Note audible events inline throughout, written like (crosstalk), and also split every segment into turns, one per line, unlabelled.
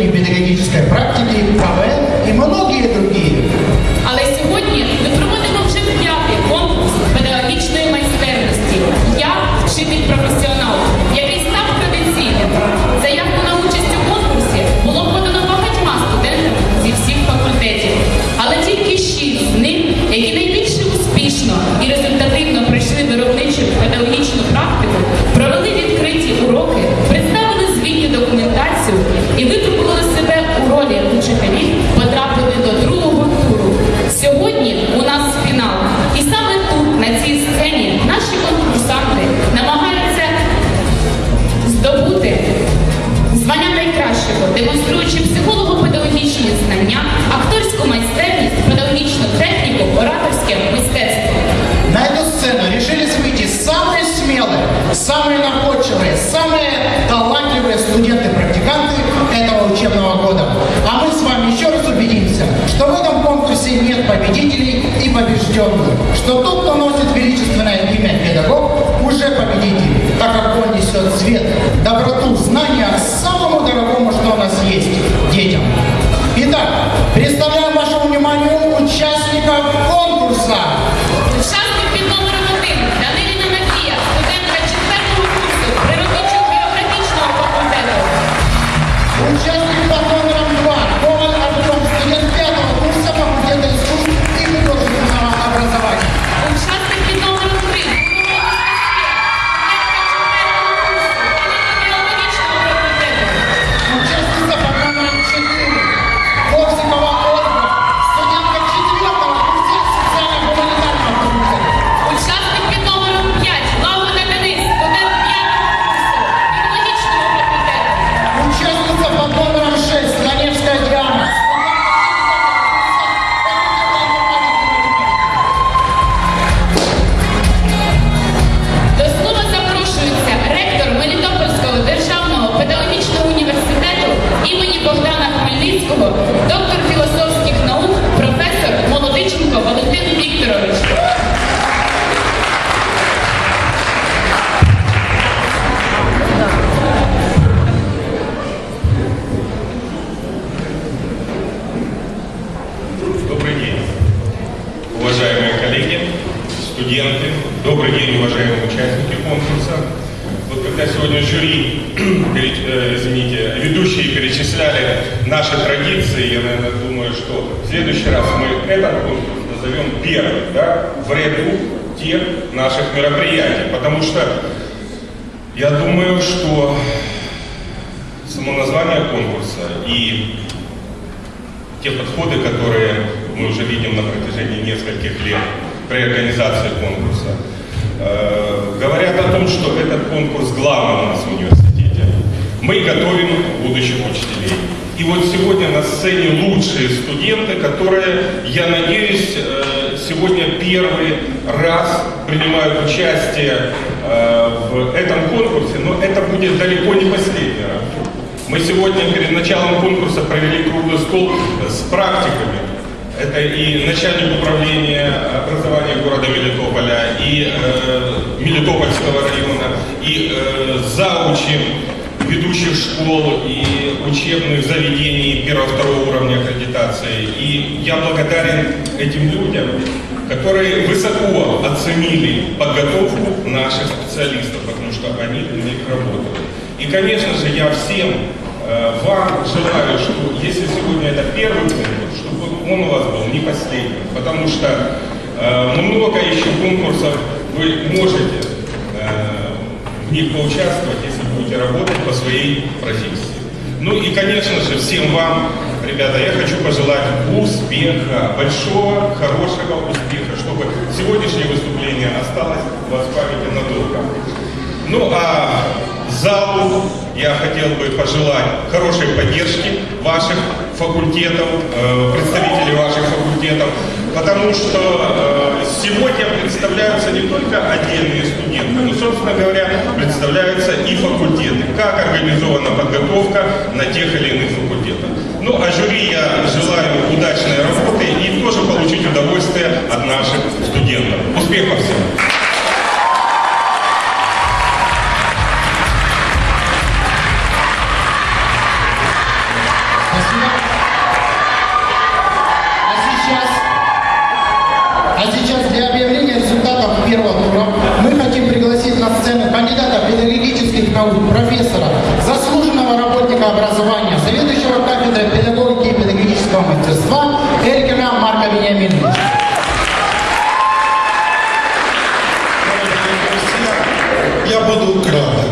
направлений педагогической практики по ораторське мистецтво.
На эту сцену решились выйти самые смелые, самые находчивые, самые талантливые студенты-практиканты этого учебного года. А мы с вами еще раз убедимся, что в этом конкурсе нет победителей и побежденных, что тот, кто носит величественное имя педагог, уже победитель, так как он несет свет, доброту, знания самому дорогому, что у нас есть – детям. Итак, представляем вашему вниманию участников
жюри, (clears throat) э, извините, ведущие перечисляли наши традиции, я, наверное, думаю, что в следующий раз мы этот конкурс назовем первым, да, в ряду тех наших мероприятий, потому что я думаю, что само название конкурса и те подходы, которые мы уже видим на протяжении нескольких лет при организации конкурса, говорят о том, что этот конкурс главный у нас в университете. Мы готовим будущих учителей. И вот сегодня на сцене лучшие студенты, которые, я надеюсь, э, сегодня первый раз принимают участие э, в этом конкурсе, но это будет далеко не последний раз. Мы сегодня перед началом конкурса провели круглый стол с практиками. Это и начальник управления Мелитопольского района, и э, заучи ведущих школ и учебных заведений первого-второго уровня аккредитации. И я благодарен этим людям, которые высоко оценили подготовку наших специалистов, потому что они для них работают. И, конечно же, я всем э, вам желаю, что если сегодня это первый конкурс, чтобы он у вас был не последним, потому что э, много еще конкурсов вы можете них поучаствовать, если будете работать по своей профессии. Ну и, конечно же, всем вам, ребята, я хочу пожелать успеха, большого, хорошего успеха, чтобы сегодняшнее выступление осталось у вас в памяти надолго. Ну а залу я хотел бы пожелать хорошей поддержки ваших факультетов, э, представителей ваших факультетов, потому что э, сегодня представляются не только отдельные студенты, но, собственно говоря, представляются и факультеты, как организована подготовка на тех или иных факультетах. Ну, а жюри я желаю удачной работы и тоже получить удовольствие от наших студентов. Успехов всем!
Проф- профессора, заслуженного работника образования, заведующего кафедрой педагогики и педагогического мастерства Элькина Марка Вениаминовича.
Я буду краток.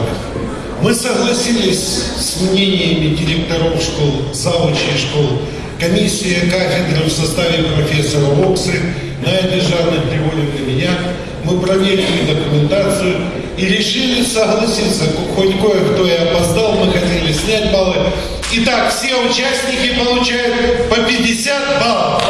Мы согласились с мнениями директоров школ, завучей школ, комиссия кафедры в составе профессора Оксы, Найди Жанны Григорьевны меня. Мы проверили документацию и решили согласиться. Хоть кое-кто и опоздал, мы хотели снять баллы. Итак, все участники получают по 50 баллов.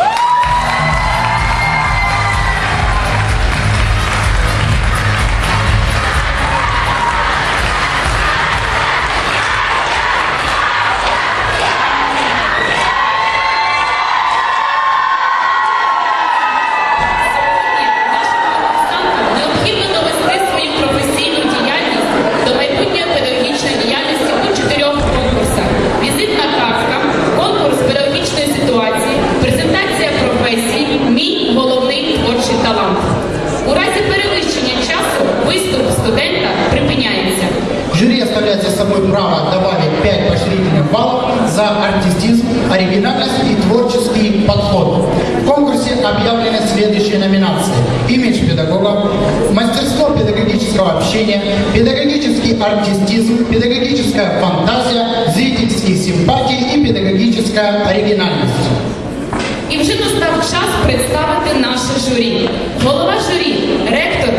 оригинальность и творческий подход. В конкурсе объявлены следующие номинации. Имидж педагога, мастерство педагогического общения, педагогический артистизм, педагогическая фантазия, зрительские симпатии и педагогическая оригинальность.
І вже настав час представити наше журі. Голова журі, ректор